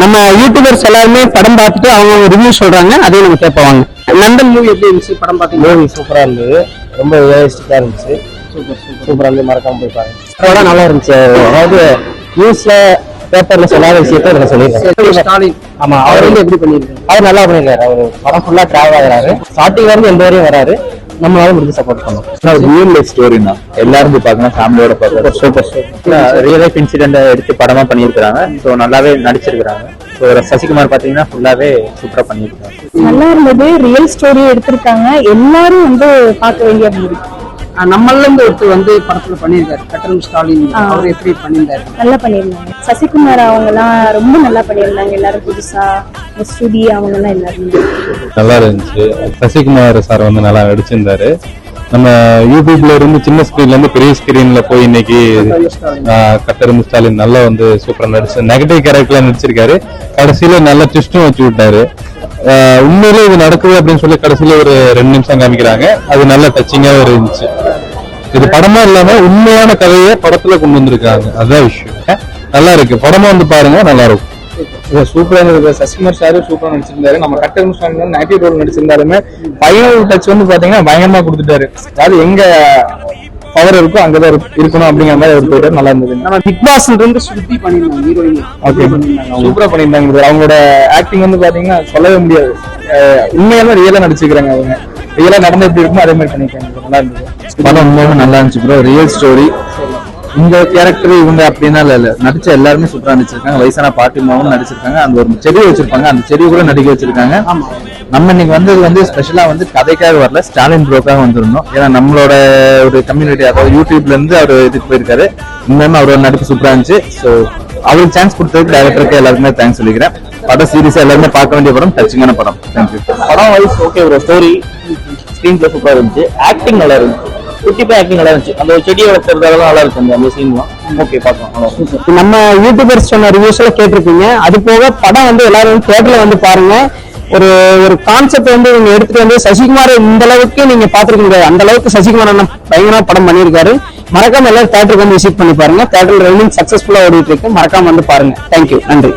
நம்ம யூடியூபர்ஸ் எல்லாருமே படம் பார்த்துட்டு அவங்க ரிவ்யூ சொல்றாங்க அதையும் நம்ம கேட்போம் வாங்க. நந்தன் மூவி எப்படி இருந்துச்சு? படம் பார்த்தீங்க மூவி சூப்பரா இருந்தது. ரொம்ப ரியலிஸ்டிக்கா இருந்துச்சு. சூப்பர் சூப்பரா இருந்து மறக்காம போய் பாருங்க. படம் நல்லா இருந்துச்சு. அதாவது நியூஸ்ல பேப்பர்ல சொல்லாத விஷயத்த இதுல சொல்லியிருக்காரு ஆமா அவர் அவர் வந்து எப்படி பண்ணிருக்காரு அவர் நல்லா பண்ணிருக்காரு அவர் படம் ஃபுல்லா டிராவல் ஆகுறாரு. ஸ்டார்டிங்ல இருந்து எந்த வரையும் வராரு. நம்மளால முடிஞ்சு சப்போர்ட் பண்ணோம் ரியல் லைஃப் ஸ்டோரி தான் எல்லாரும் போய் பார்க்கணும் ஃபேமிலியோட பார்க்கணும். Super super real life incident எடுத்து படமா பண்ணியிருக்காங்க ஸோ நல்லாவே நடிச்சிருக்கிறாங்க. ஸோ சசிகுமார் பார்த்தீங்கன்னா ஃபுல்லாவே சூப்பரா பண்ணியிருக்காங்க நல்லா இருந்தது. ரியல் ஸ்டோரி எடுத்திருக்காங்க. எல்லாரும் வந்து பார்க்க வேண்டிய நம்மள்ல இருந்து ஒருத்தர் வந்து படத்துல பண்ணியிருக்காரு. கட்டணம் ஸ்டாலின். அவர் எப்படி பண்ணியிருந்தாரு? நல்லா பண்ணியிருந்தாங்க. சசிகுமார் அவங்கலாம் ரொம்ப நல்லா பண்ணியிருந்தாங்க. எல்லாரும் புதுசா இந்த ஸ்ருதி அவங்கெல்லாம் எல்லாரும். நல்லா இருந்துச்சு. சசிகுமார் சார் வந்து நல்லா நடிச்சிருந்தாரு. நம்ம யூடியூப்ல இருந்து சின்ன ஸ்கிரீன்ல இருந்து பெரிய ஸ்கிரீன்ல போய் இன்னைக்கு ஆஹ், கட்டெரும்பு ஸ்டாலின் நல்லா வந்து சூப்பரா நடிச்சு நெகட்டிவ் கேரக்டர்ல நடிச்சிருக்காரு. கடைசியில நல்ல ட்விஸ்டும் வச்சு விட்டாரு. ஆஹ், உண்மையிலே இது நடக்குது அப்படின்னு சொல்லி கடைசியில ஒரு ரெண்டு நிமிஷம் காமிக்கிறாங்க. அது நல்ல டச்சிங்காவே இருந்துச்சு. இது படமா இல்லாம உண்மையான கதையை படத்துல கொண்டு வந்திருக்காங்க. அதான் விஷயம். நல்லா இருக்கு. படமா வந்து பாருங்க நல்லா இருக்கும். சூப்பரா இருந்தது. சசிகுமார் சார் சூப்பரா நடிச்சிருந்தாரு. நம்ம கட்டர் நெகட்டிவ் ரோல் நடிச்சிருந்தாலுமே ஃபைனல் டச் வந்து பாத்தீங்கன்னா பயங்கரமா கொடுத்துட்டாரு. அதாவது எங்க பவர் இருக்கோ அங்கதான் இருக்கு- இருக்கணும் அப்படிங்கிற மாதிரி அவர் போயிட்டாரு. நல்லா இருந்தது. நம்ம பிக் பாஸ்ல இருந்து ஸ்ருதி பண்ணிருந்தாங்க ஹீரோயின் ஓகே சூப்பரா. அவங்களோட ஆக்டிங் வந்து பாத்தீங்கன்னா சொல்லவே முடியாது. அஹ் உண்மையாலுமே ரியலா நடிச்சுக்கிறாங்க அவங்க. ரியலா நடந்து எப்படி இருக்குமோ அதே மாதிரி பண்ணிருக்காங்க நல்லா இருந்தது. படம் நல்லா இருந்துச்சு ப்ரோ ரியல் ஸ்டோரி இந்த கேரக்டர் இவங்க அப்படின்னா இல்ல நடிச்ச எல்லாருமே சூப்பரா நடிச்சிருக்காங்க. வயசான பாட்டிமாவும் நடிச்சிருக்காங்க. அந்த ஒரு செடி வச்சிருப்பாங்க. அந்த செடி கூட நடிக்க வச்சிருக்காங்க. நம்ம இன்னைக்கு வந்தது வந்து ஸ்பெஷலா வந்து கதைக்காக வரல ஸ்டாலின் ப்ரோக்காக வந்திருந்தோம். ஏன்னா நம்மளோட ஒரு கம்யூனிட்டி அதாவது யூடியூப்ல இருந்து அவர் இதுக்கு போயிருக்காரு. உண்மையுமே அவரோட நடிப்பு சூப்பரா இருந்துச்சு. ஸோ அவருக்கு சான்ஸ் கொடுத்ததுக்கு டேரக்டருக்கு எல்லாருக்குமே தேங்க்ஸ் சொல்லிக்கிறேன். படம் சீரியஸா எல்லாருமே பார்க்க வேண்டிய படம் டச்சிங்கான படம். தேங்க்யூ படம் வைஸ் ஓகே ஒரு ஸ்டோரி ஸ்க்ரீன் பிளே சூப்பரா இருந்துச்சு. ஆக்டிங் நல்லா இருந்துச்சு. குட்டிப்பா ஆக்டிங் நல்லா இருந்துச்சு. அந்த ஒரு செடியை வளர்க்கறதால நல்லா இருக்கு அந்த- சீன்லாம் ஓகே பார்க்கலாம். நம்ம யூடியூபர்ஸ் சொன்ன ரிவ்யூஸ்ல கேட்டிருப்பீங்க அது போக படம் வந்து எல்லாரும் தேட்டர்ல வந்து பாருங்க. ஒரு ஒரு கான்செப்ட் வந்து நீங்க எடுத்துட்டு வந்து சசிகுமார் இந்த அளவுக்கு நீங்க பாத்துருக்கீங்க அந்த அளவுக்கு சசிகுமார் அண்ணன் பயங்கரமா படம் பண்ணியிருக்காரு. மறக்காம எல்லாரும் தேட்டருக்கு வந்து விசிட் பண்ணி பாருங்க. தேட்டர் ரன்னிங் சக்சஸ்ஃபுல்லா ஓடிட்டு இருக்கு. மறக்காம வந்து பாருங்க. தேங்க்யூ நன்றி.